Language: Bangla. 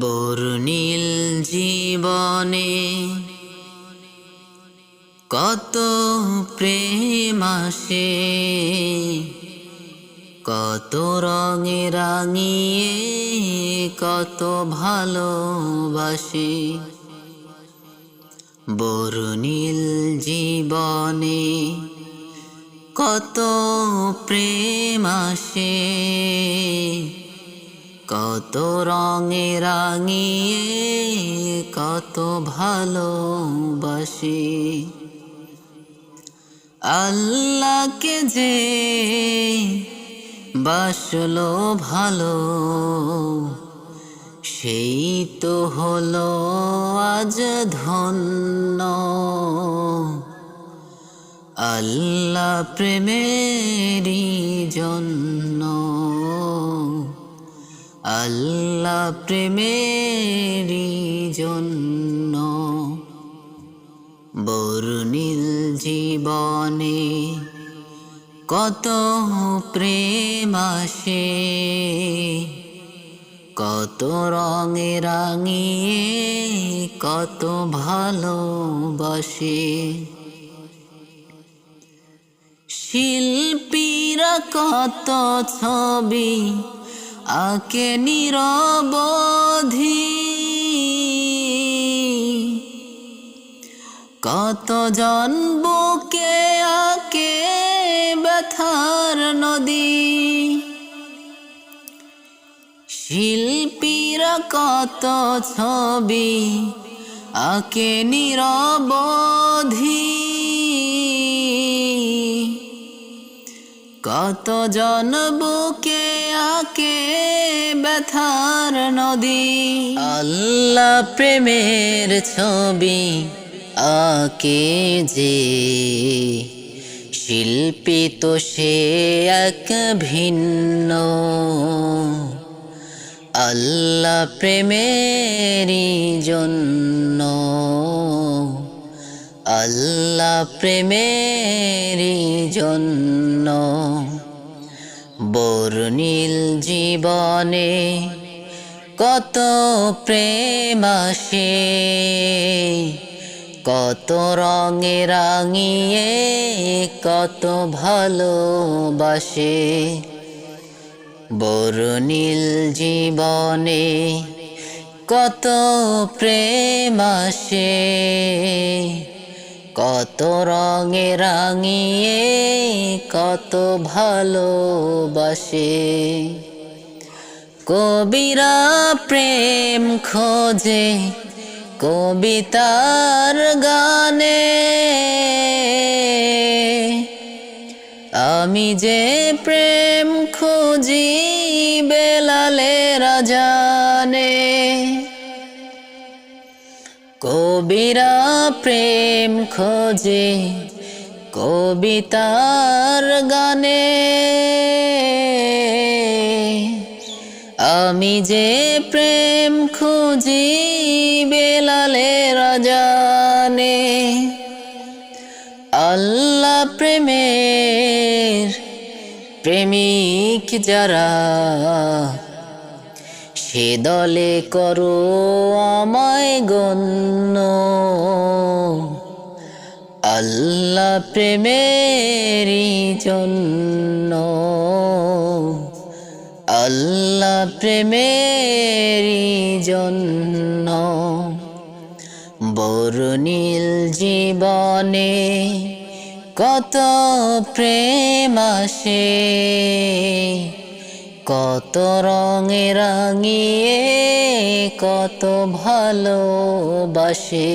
বর্ণিল জীবনে কত প্রেম আসে, কত রঙে রাঙিয়ে, কত ভালোবাসে। বর্ণিল জীবনে কত প্রেম আসে কত রঙে রাঙিয়ে, কত ভালোবাসে। আল্লাহকে যে বাসলো ভালো, সেই তো হলো আজ ধন্য। আল্লাহ প্রেমেরই জন্য আল্লাহ প্রেমেরই জন্য বরুণীল জীবনে কত প্রেম আসে, কত রঙে রাঙিয়ে, কত ভালোবাসে। শিল্পীরা কত ছবি আকে নিরবধি। কত জন বুকে আকে ব্যথার নদী। শিল্পীরা কত ছবি আকে নিরবধি। কত জন বুকে আকে ব্যথার নদী। আল্লাহ প্রেমের ছবি আকে যে। শিল্পী তো সে এক ভিন্ন। আল্লাহ প্রেমেরই জন্য। আল্লাহ প্রেমেরই জন্য। বর্ণিল জীবনে কত প্রেম আসে, কত রঙে রাঙিয়ে, কত ভালোবাসে। বর্ণিল জীবনে কত প্রেম আসে কত রঙে রাঙিয়ে, কত ভালোবাসে। কবিরা প্রেম খোঁজে, কবিতার গানে। আমি যে প্রেম খুঁজি বেলালে রাজানে কবিরা প্রেম খোঁজে কবিতার গানে। আমি যে প্রেম খুঁজি বেলালে রাজানে, আল্লাহ প্রেমের প্রেমিক যারা সে দলে করো আমায় গণ্য। আল্লাহ প্রেমেরই জন্য। আল্লাহ প্রেমেরই জন্য। বর্ণিল জীবনে কত প্রেম আসে। কত রঙে রাঙিয়ে কত ভালোবাসে।